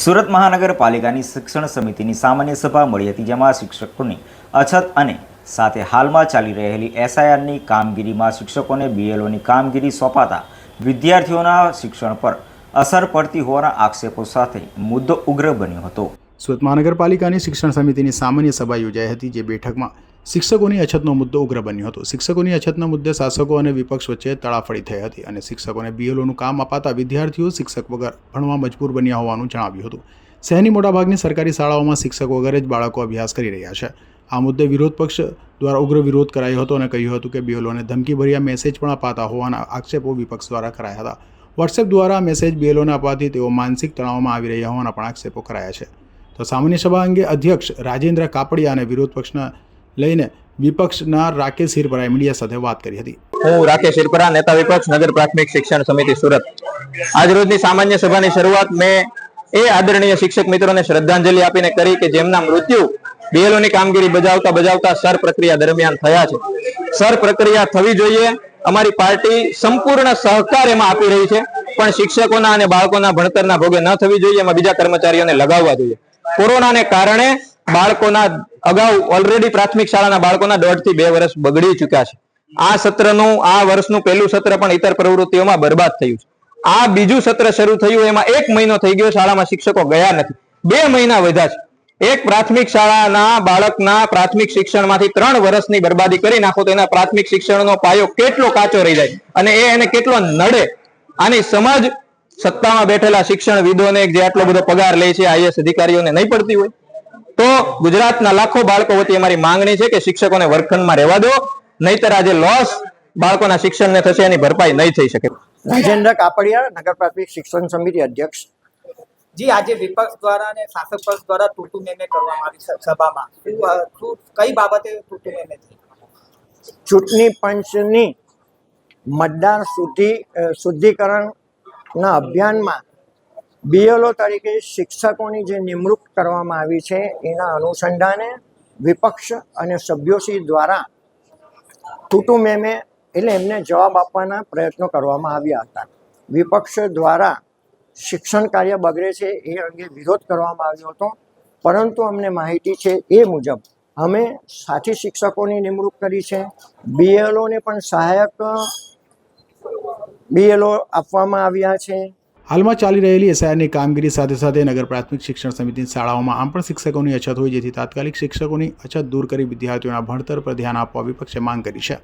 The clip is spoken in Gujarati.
સુરત મહાનગરપાલિકાની શિક્ષણ સમિતિની સામાન્ય સભા મળી હતી, જેમાં શિક્ષકોની અછત અને સાથે હાલમાં ચાલી રહેલી એસઆઈઆરની કામગીરીમાં શિક્ષકોને બીએલઓની કામગીરી સોંપાતા વિદ્યાર્થીઓના શિક્ષણ પર અસર પડતી હોવાના આક્ષેપો સાથે મુદ્દો ઉગ્ર બન્યો હતો. સુરત મહાનગરપાલિકાની શિક્ષણ સમિતિની સામાન્ય સભા યોજાઈ હતી, જે બેઠકમાં શિક્ષકોની અછતનો મુદ્દો ઉગ્ર બન્યો હતો. શિક્ષકોની અછતના મુદ્દે શાસકો અને વિપક્ષ વચ્ચે તળાફળી થઈ હતી અને શિક્ષકોને બીએલઓનું કામ અપાતા વિદ્યાર્થીઓ શિક્ષક વગર ભણવા મજબૂર બન્યા હોવાનું જણાવ્યું હતું. શહેરની મોટાભાગની સરકારી શાળાઓમાં શિક્ષક વગર જ બાળકો અભ્યાસ કરી રહ્યા છે. આ મુદ્દે વિરોધ પક્ષ દ્વારા ઉગ્ર વિરોધ કરાયો હતો અને કહ્યું હતું કે બીએલઓને ધમકીભર્યા મેસેજ પણ અપાતા હોવાના આક્ષેપો વિપક્ષ દ્વારા કરાયા હતા. વોટ્સએપ દ્વારા મેસેજ બીએલઓને અપાતી તેઓ માનસિક તણાવમાં આવી રહ્યા હોવાના પણ આક્ષેપો કરાયા છે. તો સામાન્ય સભા અંગે અધ્યક્ષ રાજેન્દ્ર કાપડિયા અને વિરોધ પક્ષના લઈને વિપક્ષના રાકેશ હિરપરાએ મીડિયા સાથે વાત કરી હતી. હું રાકેશ હિરપરા, નેતા વિપક્ષ, નગર પ્રાથમિક શિક્ષણ સમિતિ સુરત. આજરોજની સામાન્ય સભાની શરૂઆત મેં એ આદરણીય શિક્ષક મિત્રોને શ્રદ્ધાંજલિ આપીને કરી કે જેમના મૃત્યુ BLO ની કામગીરી બજાવતા બજાવતા સર પ્રક્રિયા દરમિયાન થયા છે. સર પ્રક્રિયા થવી જોઈએ. અમારી પાર્ટી સંપૂર્ણ સહકાર એમાં આપી રહી છે. પણ શિક્ષકોના અને બાળકોના ભણતરના ભોગે ન થવી જોઈએ. એમાં બીજા કર્મચારીઓને લગાવવા જોઈએ. કોરોનાને કારણે બાળકોના અગાઉ ઓલરેડી પ્રાથમિક શાળાના બાળકોના દોઢથી બે વર્ષ બગડી ચુક્યા છે. આ સત્રનું, આ વર્ષનું પહેલું સત્ર પણ ઇતર પ્રવૃત્તિઓમાં બરબાદ થયું છે. આ બીજું સત્ર શરૂ થયું એમાં એક મહિનો થઈ ગયો શાળામાં શિક્ષકો ગયા નથી. બે મહિના વધ્યા છે. એક પ્રાથમિક શાળાના બાળકના પ્રાથમિક શિક્ષણમાંથી ત્રણ વર્ષની બરબાદી કરી નાખો તો એના પ્રાથમિક શિક્ષણનો પાયો કેટલો કાચો રહી જાય અને એ એને કેટલો નડે. આની સમજ સત્તામાં બેઠેલા શિક્ષણ વિદોને જે આટલો બધો પગાર લે છે આઈએસ અધિકારીઓને નહીં પડતી હોય. તો ગુજરાતના લાખો બાળકો વતી અમારી માંગણી છે કે શિક્ષકોને વર્ગખંડમાં રહેવા દો નહીતર આજે લોસ બાળકોના શિક્ષણને થશે એની ભરપાઈ નહીં થઈ શકે. રાજેન્દ્ર કાપડિયા નગર પ્રાથમિક શિક્ષણ સમિતિ અધ્યક્ષ. જી આજે વિપક્ષ દ્વારા અને શાસક પક્ષ દ્વારા તૂટું મેમે કરવામાં આવી સભામાં. શું કઈ બાબતે તૂટું મેમે થઈ ચૂંટણી પંચની મતદાર શુદ્ધિ શુદ્ધિકરણના અભિયાનમાં બીએલઓ તરીકે શિક્ષકોની જે નિમણૂક કરવામાં આવી છે, એના અનુસંધાને વિપક્ષ અને સભ્યોશ્રી દ્વારા ટૂટુ મેમે એટલે એમને જવાબ આપવાના પ્રયત્નો કરવામાં આવ્યા હતા. વિપક્ષ દ્વારા શિક્ષણ કાર્ય બગડે છે એ અંગે વિરોધ કરવામાં આવ્યો હતો, પરંતુ અમને માહિતી છે એ મુજબ અમે સાથી શિક્ષકોની નિમણૂક કરી છે. બીએલઓને પણ સહાયક, બીએલઓ આપવામાં આવ્યા છે. હાલમાં ચાલી રહેલી એસઆઈઆરની કામગીરી સાથે સાથે નગર પ્રાથમિક શિક્ષણ સમિતિની શાળાઓમાં આમ પણ શિક્ષકોની અછત હોય, જેથી તાત્કાલિક શિક્ષકોની અછત દૂર કરી વિદ્યાર્થીઓના ભણતર પર ધ્યાન આપવા વિપક્ષે માંગ કરી છે.